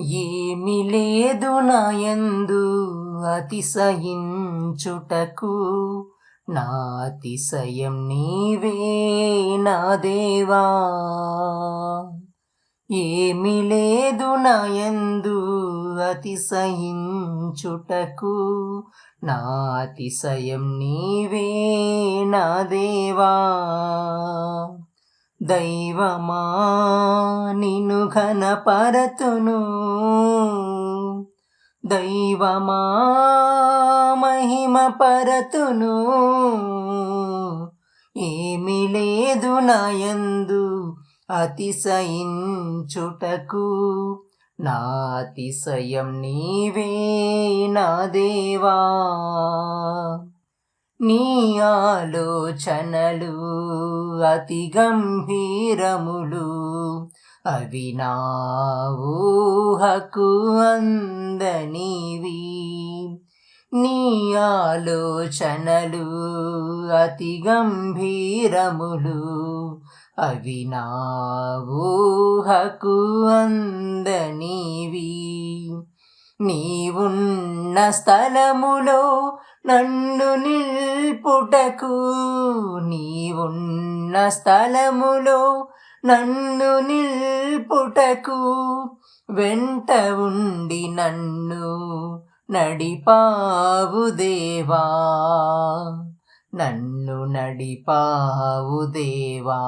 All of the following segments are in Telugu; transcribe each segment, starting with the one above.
ఏమి లేదు నాయందు అతిశయించుటకు. నాతిశయం నీవే నా దేవా. ఏమి లేదు నాయందు అతిశయించుటకు. నాతిశయం నీవే నా దేవా. దైవమా నిను ఘనపరతును. దైవమా మహిమ పరతును ఏమి లేదు నాయందు అతిశయించుటకు. నా అతిశయం నీవే నా దేవా. నీ ఆలోచనలు అతి గంభీరములు అవి నా ఊహకు అందనివి. నీ ఆలోచనలు అతి గంభీరములు అవి నా ఊహకు అందనివి. నీవున్న స్థలములో నన్ను నిల్పుటకు నీవున్న స్థలములో నన్ను నిల్పుటకు వెంట ఉండి నన్ను నడిపావు దేవా నన్ను నడిపావు దేవా.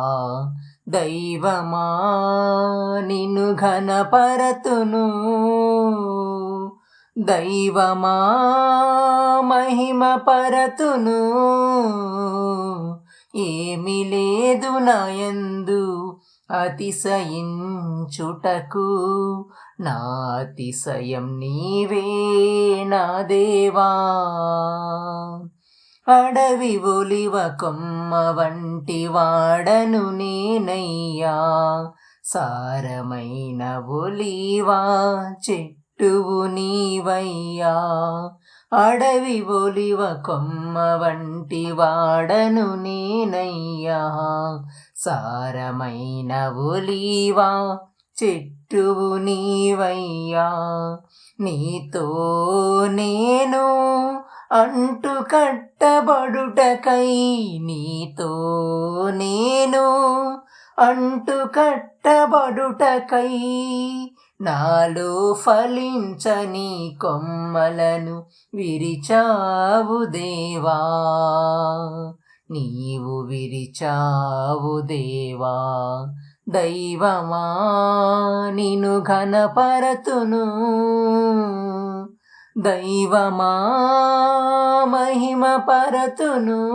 దైవమా నిన్ను ఘనపరతును దైవమా మహిమ పరతును. ఏమి లేదు నాయందు అతిశయించుటకు. నా అతిశయం నీవే నా దేవా. అడవి ఒలివ కొమ్మ వంటి వాడను నేనయ్యా. సారమైన ఒలివా చెట్టువు నీవయ్యా. అడవి ఒలివ కొమ్మ వంటి వాడను నేనయ్యా. సారమైన ఒలివా చెట్టువు నీవయ్యా. నీతో నేను అంటు కట్టబడుటకై నీతో నేను అంటు కట్టబడుటకై నాలో ఫలించని కొమ్మలను విరిచావు దేవా. నీవు విరిచావు దేవా. దైవమా నిను ఘనపరతును. దైవమా మహిమ పరతును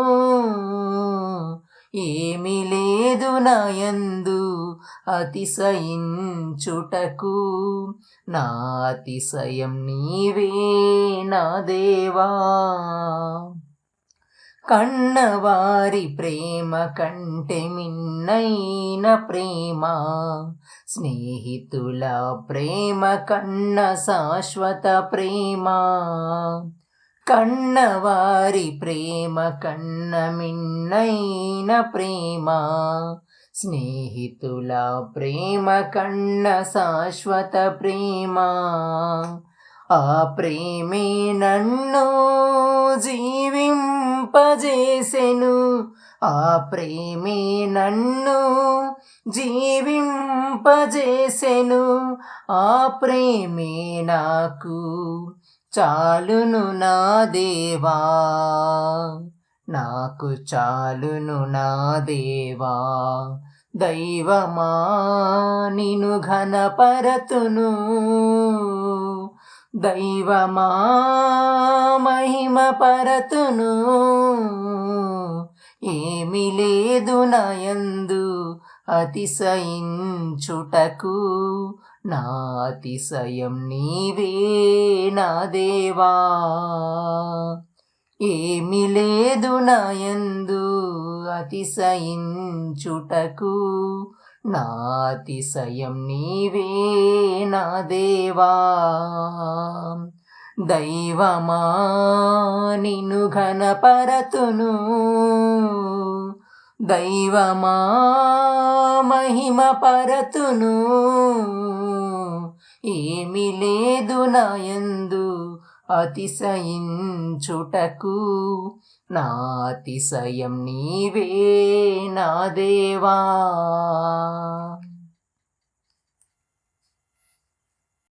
ఏమి లేదు నాయందు అతిశయించుటకు. నా అతిశయం నీవే నా దేవా. కన్నవారి ప్రేమ కంటే మిన్నైన ప్రేమ స్నేహితుల ప్రేమ కన్న శాశ్వత ప్రేమ. కన్నవారి ప్రేమ కన్న మిన్నైన ప్రేమ. స్నేహితుల ప్రేమ కన్న శాశ్వత ప్రేమ. ఆ ప్రేమే నన్ను జీవింపజేసెను. ఆ ప్రేమే నన్ను జీవింపజేసెను. ఆ ప్రేమే నాకు చాలును నా దేవా నాకు చాలును నా దేవా. దైవమా నిను ఘనపరతును. దైవమా మహిమ పరతును ఏమి లేదు నయందు అతిశయించుటకు నా అతిశయం నీవే నా దేవా. ఏమి లేదు నాయందు అతిశయించుటకు నా అతిశయం నీవే నా దేవా. దైవమా నిను ఘనపరతును. దైవమా మహిమ పరతును. ఏమి లేదు నాయందు అతిశయించుటకు. నా అతిశయం నీవే నా దేవా.